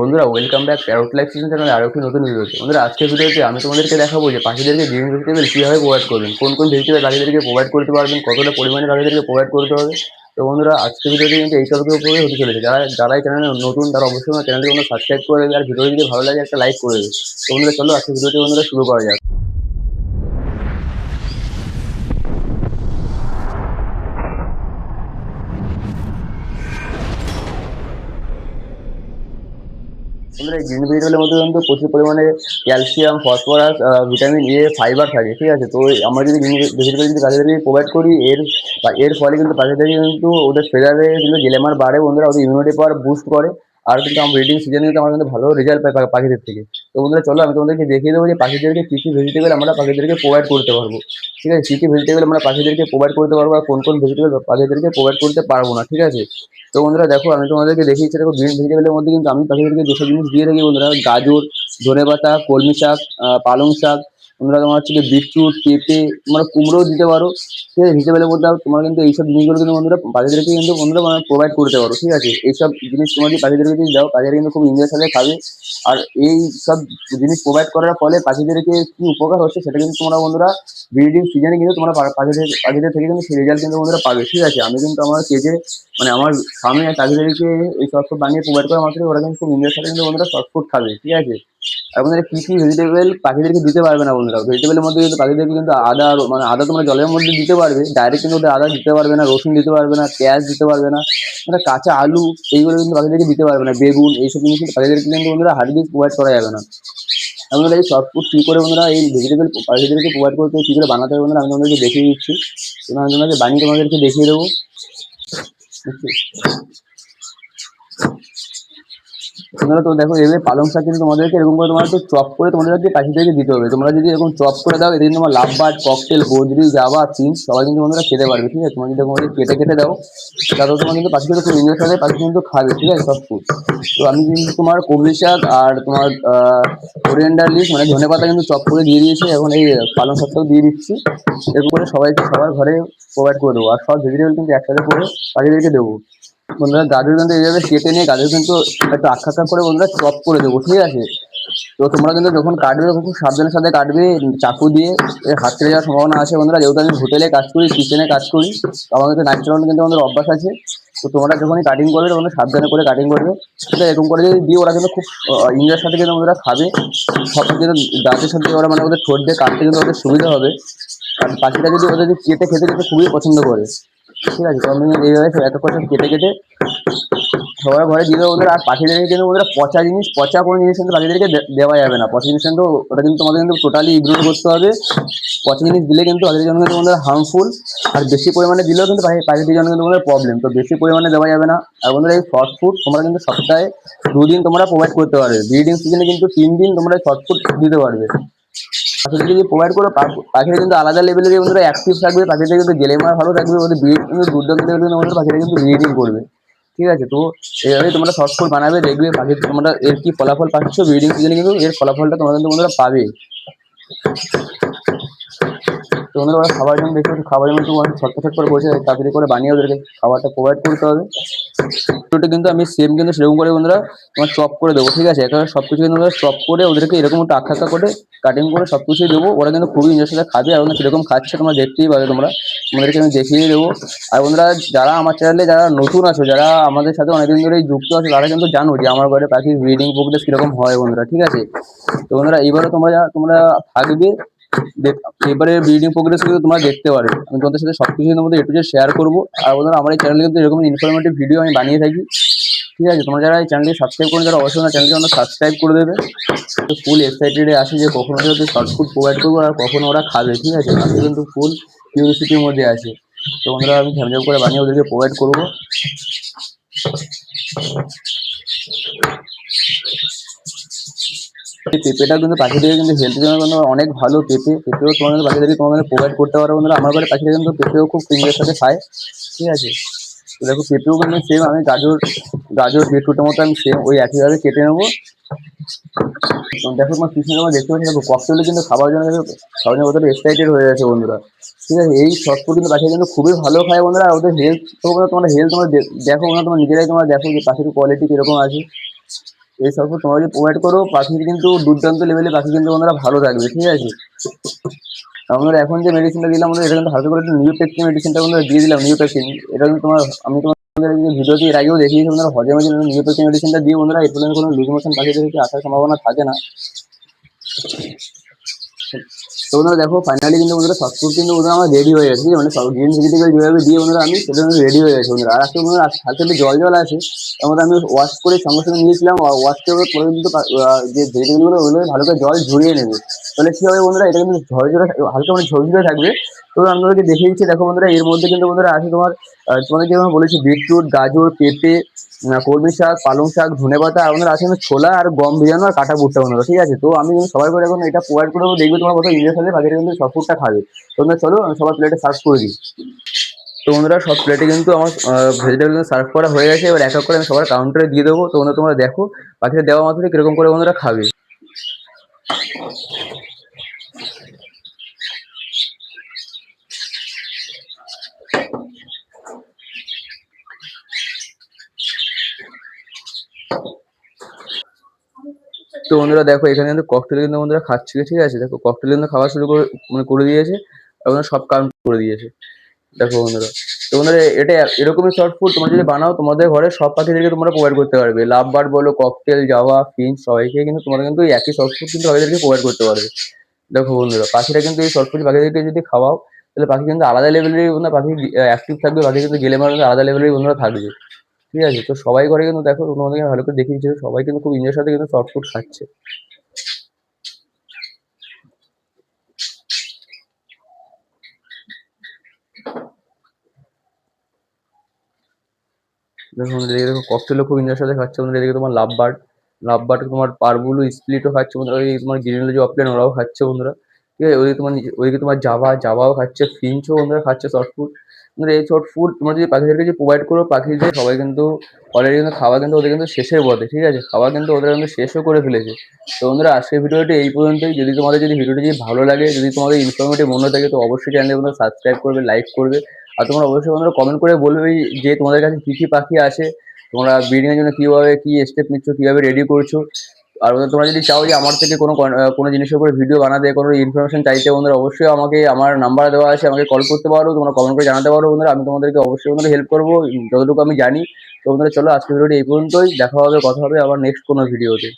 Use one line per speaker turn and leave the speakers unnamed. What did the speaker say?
বন্ধুরা welcome back parrot life season চ্যানেলে আরও একটি নতুন ভিডিওতে বন্ধুরা, আজকের ভিডিওতে আমি তোমাদেরকে দেখাবো যে পাখিদেরকে গ্রিন ভেজিটেবল কীভাবে প্রোভাইড করবেন, কোন কোন ভেজিটেবল পাখিদেরকে প্রোভাইড করতে পারবেন, কতটা পরিমাণে পাখিদেরকে প্রোভাইড করতে হবে। তো বন্ধুরা আজকে ভিডিওটি কিন্তু এই টপিকের উপরে হতে চলেছে। যারা যারা এই চ্যানেলে নতুন, তারা অবশ্যই আমার চ্যানেলটি কোনো সাবস্ক্রাইব করে দেবে। আর ভিডিওটি যদি ভালো লাগে, একটা লাইক করে দেবে। তো বন্ধুরা, চলো আজকে ভিডিওটি বন্ধুরা শুরু করা যাক। এই গ্রিন ভেজিটেবলের মধ্যে কিন্তু প্রচুর পরিমাণে calcium phosphorus vitamin A fibre থাকে, ঠিক আছে? তো আমরা যদি গ্রিন ভেজিটেবল যদি পাখিদেরকে প্রোভাইড করি, এর এর ফলে কিন্তু পাখিদেরকে কিন্তু ওদের ফেদারে কিন্তু জেলেমার বাড়ে, বন্ধুরা ওদের ইমিউনিটি পাওয়ার বুস্ট করে, আর কিন্তু আমরা ব্রিডিং সিজনে কিন্তু আমরা কিন্তু ভালো রেজাল্ট পাই পাখিদের থেকে। তো বন্ধুরা চলো আমি তোমাদেরকে দেখিয়ে দেবো যে পাখিদেরকে কী কী ভেজিটেবল আমরা পাখিদেরকে প্রোভাইড করতে পারব। ঠিক আছে? কী কী ভেজিটেবল আমরা পাখিদেরকে প্রোভাইড করতে পারব আর কোন কোন ভেজিটেবল পাখিদেরকে প্রোভাইড করতে পারব না, ঠিক আছে? তো বন্ধুরা দেখো, আমি তোমাদেরকে দেখিয়েছি, দেখো গ্রিন ভেজিটেবলের মধ্যে কিন্তু আমি পাখিদেরকে যেসব জিনিস দিয়ে থাকি বন্ধুরা। গাজর ধনে পাতা কলমি শাক পালং শাক বন্ধুরা তোমার হচ্ছে যে বিটরুট, পেঁপে তোমরা কুমড়োও দিতে পারো। ঠিক আছে হিসেবে বলতে আর তোমরা কিন্তু এইসব জিনিসগুলো কিন্তু বন্ধুরা পাখিদেরকে কিন্তু বন্ধুরা মানে প্রোভাইড করতে পারো, ঠিক আছে? এইসব জিনিস তোমরা যদি পাখিদেরকে যদি দাও পাখিরা কিন্তু খুব এনজয়ের সাথে খাবে। আর এই সব জিনিস প্রোভাইড করার ফলে পাখিদেরকে কি উপকার হচ্ছে সেটা কিন্তু তোমরা বন্ধুরা ব্রিডিং সিজনে কিন্তু তোমরা পাখিদের পাখিদের থেকে কিন্তু সেই রেজাল্ট কিন্তু বন্ধুরা পাবে, ঠিক আছে? আমি কিন্তু আমার কেজে মানে আমার সামনে পাখিদেরকে এই ফুড বানিয়ে প্রোভাইড করা মাত্রই ওরা কিন্তু খুব এনজয়ের সাথে কিন্তু বন্ধুরা ফুড খাবে, ঠিক আছে? আর বন্ধুরা কি কি ভেজিটেবল পাখিদেরকে দিতে পারবে না বন্ধুরা? ভেজিটেবলের মধ্যে কিন্তু পাখিদেরকে কিন্তু আদা মানে আদা তোমরা জলের মধ্যে দিতে পারবে ডাইরেক্ট কিন্তু ওদের আদা দিতে পারবে না, রসুন দিতে পারবে না, পেঁয়াজ দিতে পারবে না মানে কাঁচা আলু, এইগুলো কিন্তু পাখিদেরকে দিতে পারবে না, বেগুন, এইসব জিনিস কিন্তু পাখিদেরকে কিন্তু বন্ধুরা দিয়ে প্রোভাইড করা যাবে না। বন্ধুরা এই শর্ট ফুড কী করে বন্ধুরা এই ভেজিটেবল পাখিদেরকে প্রোভাইড করতে কী করে বানাতে হবে বন্ধুরা আমি তোমাদেরকে দেখিয়ে দিচ্ছি। আমি তোমাদেরকে বানিয়ে তোমাদেরকে দেখিয়ে দেবো। তোমরা তো দেখো এভাবে পালং শাক কিন্তু তোমাদেরকে এরকম করে তোমার একটু চপ করে তোমাদেরকে পাখিদেরকে দিতে হবে। তোমরা যদি এরকম চপ করে দাও, এদিন তোমার লাভ বার্ড, ককটেল, গোদরি, জাবা চিন সবাই কিন্তু বন্ধুরা খেতে পারবে, ঠিক আছে? তোমরা যদি করে কেটে কেটে দাও তাহলে তোমার কিন্তু পাখিগুলো খুব এনজয় পাখি কিন্তু খাবে, ঠিক আছে? সব ফুড তো আমি কিন্তু তোমার কবরি শাক আর তোমার কোরিয়ান্ডার লিস মানে ধনে পাতা কিন্তু চপ করে দিয়ে দিয়েছি, এখন এই পালং শাকটাও দিয়ে দিচ্ছি। এরকম করে সবাইকে সবার ঘরে প্রোভাইড করে দেবো, আর সব ভেজিটেবল কিন্তু একসাথে করে পাখিদেরকে দেবো। বন্ধুরা, গাজর কিন্তু এইভাবে কেটে নিয়ে গাজর কিন্তু একটু আখা করে বন্ধুরা চপ করে দেবো, ঠিক আছে? তো তোমরা কিন্তু যখন কাটবে তখন খুব সাবধানের সাথে কাটবে, চাকু দিয়ে হাত কেটে যাওয়ার সম্ভাবনা আছে বন্ধুরা, যেহেতু আমি হোটেলে কাজ করি কিচেনে কাজ করি আমার কিন্তু নাইট চালানো কিন্তু আমাদের অভ্যাস আছে। তো তোমরা যখনই কাটিং করবে তখন সাবধানে করে কাটিং করবে। সেটা এরকম করে যদি দিয়ে ওরা কিন্তু খুব ইঞ্জয়ের সাথে কিন্তু ওরা খাবে। সব কিন্তু দাঁতের সাথে ওরা মানে ওদের ঠোঁট দিয়ে কাটতে কিন্তু ওদের সুবিধা হবে। আর পাখিটা যদি ওদের কেটে খেতে কিন্তু খুবই পছন্দ করে। ঠিক আছে আমি এইভাবে এত কথা কেটে কেটে সবার ঘরে দিয়ে ওদের, আর পাখিদেরকে কিন্তু ওদের পচা জিনিস, পচা কোনো জিনিস কিন্তু পাখিদেরকে দেওয়া যাবে না। পচা জিনিস কিন্তু ওটা কিন্তু তোমাদের কিন্তু টোটালি ইগনোর করতে হবে। পচা জিনিস দিলে কিন্তু পাখিদের জন্য কিন্তু আমাদের হার্মফুল আর বেশি পরিমাণে দিলেও কিন্তু পাখি পাখিদের জন্য কিন্তু আমাদের প্রবলেম তো বেশি পরিমাণে দেওয়া যাবে না। আর বন্ধুরা, এই শর্ট ফুড তোমরা কিন্তু সপ্তাহে দুদিন তোমরা প্রোভাইড করতে পারবে। ব্রিডিং সিজনে কিন্তু তিন দিন তোমরা শর্ট ফুড দিতে পারবে। পাখিদের যদি প্রোভাইড করো পাখিটা কিন্তু আলাদা লেভেলের বন্ধুরা অ্যাক্টিভ থাকবে পাখিটা কিন্তু গেলে মারা ভালো থাকবে, ওদের ব্রিড কিন্তু দুর্দান্ত লেভেলের কিন্তু আমাদের পাখিটা কিন্তু ব্রিডিং করবে। ঠিক আছে? তো এইভাবে তোমরা শর্ট ফুড বানাবে, দেখবে পাখি তোমরা এর কি ফলাফল পাচ্ছ ব্রিডিং সিজনে কিন্তু এর ফলাফলটা তোমরা কিন্তু বন্ধুরা পাবে। তো ওরা খাবার জন্য একটু খাবারের মধ্যে অনেক ছটফট করে বসে তাড়াতাড়ি করে বানিয়ে ওদেরকে খাবারটা প্রোভাইড করতে হবে। ওটা কিন্তু আমি সেম কিন্তু সেরকম করে বন্ধুরা তোমার চপ করে দেবো, ঠিক আছে? একেবারে সব কিছু কিন্তু চপ করে ওদেরকে এরকম একটু আখা আখা করে কাটিং করে সব কিছুই দেবো। ওরা কিন্তু খুবই এনজয়ের সাথে খাবে, আর ওরা কীরকম খাচ্ছে তোমরা দেখতেই পাবে তোমরা। তোমাদেরকে আমি দেখিয়ে দেবো। আর বন্ধুরা, যারা আমার চ্যানেলে যারা নতুন আছো, যারা আমাদের সাথে অনেকদিন ধরেই যুক্ত আছে, তারা কিন্তু জানো যে আমার ঘরে পাখির ব্রিডিং প্রোগ্রেস কীরকম হয় বন্ধুরা, ঠিক আছে? তো বন্ধুরা এইবারে তোমরা তোমরা থাকবে এবারে ব্রিডিং প্রোগ্রেস কিন্তু তোমরা দেখতে পারবে আমি তোমাদের সাথে সব কিছু তোমাদের একটু শেয়ার করব। আর বন্ধুরা, আমার এই চ্যানেলে কিন্তু এরকম ইনফরমেটিভ ভিডিও আমি বানিয়ে থাকি। ঠিক আছে? তোমরা যারা এই চ্যানেলটি সাবস্ক্রাইব করুন যারা অবশ্যই আমার চ্যানেলটি আমরা সাবস্ক্রাইব করে দেবে। তো ফুল এক্সাইটেডে আছি যে কখন ওদের শর্ট ফুড প্রোভাইড করব আর কখন ওরা খাবে, ঠিক আছে? আমি কিন্তু ফুল কিউরিসিটির মধ্যে আছে। তো বন্ধুরা, আমি ঝামঝাম করে বানিয়ে ওদেরকে প্রোভাইড করব। পেঁপেটা কিন্তু পাখিদের কিন্তু হেলথের জন্য কিন্তু অনেক ভালো। পেঁপে, পেঁপেও তোমাদের পাখিদেরকে তোমাদের প্রোভাইড করতে পারো বন্ধুরা, আমার ঘরে পাখিরা কিন্তু পেঁপেও খুব ফিঙ্গের সাথে খায়। ঠিক আছে? দেখো, পেঁপেও কিন্তু সেম আমি গাজর গাজর, বিটরুটের মতো আমি সেম ওই একইভাবে কেটে নেব। দেখো, তোমার পিছনে তোমার দেখতে পাচ্ছি, দেখো ককটেলে কিন্তু খাবার জন্য কিন্তু খাবার জন্য কতটা এক্সাইটেড হয়ে গেছে বন্ধুরা। ঠিক আছে? এই শর্ট কিন্তু পাখিরা কিন্তু খুবই ভালো খায় বন্ধুরা। আর ওদের হেলথ তোমার হেলথ তোমরা দেখো না তোমার নিজেরাই তোমরা দেখো যে পাখির কোয়ালিটি কীরকম আছে। এই সব তোমরা যদি প্রোভাইড করো, পাখির কিন্তু দুর্দান্ত লেভেলে পাখি কিন্তু ওনারা ভালো থাকবে, ঠিক আছে? আমরা এখন যে মেডিসিনটা দিলাম আমরা এটা কিন্তু হালকা করে নিউ পেক্সিন মেডিসিনটা আমরা দিয়ে দিলাম নিউ পেক্সিন এটা কিন্তু তোমার, আমি তোমাদের ভিডিওতে এর আগেও দেখিয়েছি, বন্ধুরা, হজমে জন্য নিউ পেক্সিন মেডিসিনটা দিয়ে ওনারা এর ফলে কোনো লুজ মোশন পাখিদের আসার সম্ভাবনা থাকে না। তো বন্ধুরা দেখো ফাইনালি কিন্তু বন্ধুরা সব কিন্তু বন্ধুরা আমার রেডি হয়ে গেছে মানে সব গ্রিন ভেজিটেবল যেভাবে দিয়ে বন্ধুরা আমি সেটা রেডি হয়ে গেছে বন্ধুরা। আর আজকে বন্ধুরা হালকা একটু জল জল আছে, তার আমি ওয়াশ করে সঙ্গে সঙ্গে নিয়েছিলাম ওয়াশ করে পরে কিন্তু যে ভেজিটেবলগুলো ওগুলো ভালো করে জল ঝরিয়ে নেবে। তাহলে কি হবে বন্ধুরা, এটা কিন্তু ঝরে হালকা মানে ঝরঝরে থাকবে। তো আমি তোমাদেরকে দেখিয়ে দিচ্ছি, দেখো বন্ধুরা, এর মধ্যে কিন্তু বন্ধুরা আছে তোমার তোমাদের যেমন বলেছি, বিটরুট, গাজর, পেঁপে কলমি শাক, পালং শাক, ধনে পাতা আমাদের আছে ছোলা আর গম ভিজানো আর কাটা ভুট্টা বন্ধুরা, ঠিক আছে? তো আমি সবাই করে এখন এটা প্রোভাইড করে দেখবে তোমার কথা ইন্টারেস্ট সাথে বাকিটা কিন্তু সব ফুডটা খাবে। তোমরা চলো, আমি সবার প্লেটে সার্ভ করে দিই। তো বন্ধুরা, সব প্লেটে কিন্তু আমার ভেজিটেবল সার্ভ করা হয়ে গেছে, এবার এক এক করে আমি সবার কাউন্টারে দিয়ে দেবো। তো বন্ধুরা, তোমরা দেখো, বাকিটা দেওয়া মাত্রই কীরকম করে বন্ধুরা খাবে। তো বন্ধুরা দেখো, এখানে কিন্তু ককটেল কিন্তু বন্ধুরা খাচ্ছে ঠিক আছে? দেখো ককটেল কিন্তু খাওয়া শুরু করে মানে করে দিয়েছে, এবং সব কাউন্ট করে দিয়েছে। দেখো বন্ধুরা, তো বন্ধুরা, এটা এরকমই শর্ট ফুড তোমরা যদি বানাও, তোমাদের ঘরে সব পাখিদেরকে তোমরা প্রোভাইড করতে পারবে। লাভ বার্ড বলো ককটেল জাভা ফিঞ্চ সবাইকে কিন্তু তোমরা কিন্তু একই শর্ট ফুড কিন্তু পাখিদেরকে প্রোভাইড করতে পারবে। দেখো বন্ধুরা, পাখিরা কিন্তু এই শর্ট ফুড পাখিদেরকে যদি খাওয়াও, তাহলে পাখি কিন্তু আলাদা লেভেলেরই বন্ধুরা পাখি অ্যাক্টিভ থাকবে, পাখি কিন্তু গেলে মারলে আলাদা লেভেলেরই বন্ধুরা থাকবে। ঠিক আছে? তো সবাই ঘরে কিন্তু দেখো তোমাদেরকে ভালো করে দেখিয়েছে সবাই কিন্তু খুব এনজয়ের সাথে কিন্তু শর্ট ফুড খাচ্ছে। দেখো খুব এনজয়ের সাথে খাচ্ছে বন্ধুরা এদিকে তোমার লাভ বার্ড লাভ বার্ড তোমার পারবুলু, স্প্লিটও খাচ্ছে বন্ধুরা এই তোমার গ্রিনলজি অফলাইন ওরাও খাচ্ছে বন্ধুরা। ঠিক আছে? ওইদিকে তোমার ওইদিকে তোমার জাভা, জাভাও খাচ্ছে, ফিঞ্চও বন্ধুরা খাচ্ছে শর্ট ফুড শর্ট ফুড তোমরা যদি পাখিদেরকে যদি প্রোভাইড করো পাখিদের সবাই কিন্তু অলরেডি কিন্তু খাওয়া কিন্তু ওদের কিন্তু শেষের পথে, ঠিক আছে? খাওয়া কিন্তু ওদের কিন্তু শেষও করে ফেলেছে। তো বন্ধুরা, আজকের ভিডিওটি এই পর্যন্তই। যদি তোমাদের যদি ভিডিওটি যদি ভালো লাগে, যদি তোমাদের ইনফরমেটিভ মনে থাকে, তো অবশ্যই চ্যানেলে বন্ধুরা সাবস্ক্রাইব করবে লাইক করবে। আর তোমরা অবশ্যই বন্ধুরা কমেন্ট করে বলবে যে তোমাদের কাছে কী কী পাখি আছে তোমরা ব্রিডিং এর জন্য কীভাবে কী স্টেপ নিচ্ছ, কীভাবে রেডি করছ। আর তোমরা যদি চাও যে আমার থেকে কোনো কোনো জিনিসের উপরে ভিডিও বানাতে, কোনো ইনফরমেশন চাইতে, বন্ধুরা, অবশ্যই আমাকে আমার নাম্বার দেওয়া আছে, আমাকে কল করতে পারো, তোমরা কমেন্ট করে জানাতে পারো, বন্ধুরা। আমি তোমাদেরকে অবশ্যই, বন্ধুরা হেল্প করব, যতটুকু আমি জানি। তো বন্ধুরা, চলো আজকে ভিডিওটি এই পর্যন্তই। দেখা হবে, কথা হবে আবার নেক্সট কোনো ভিডিওতে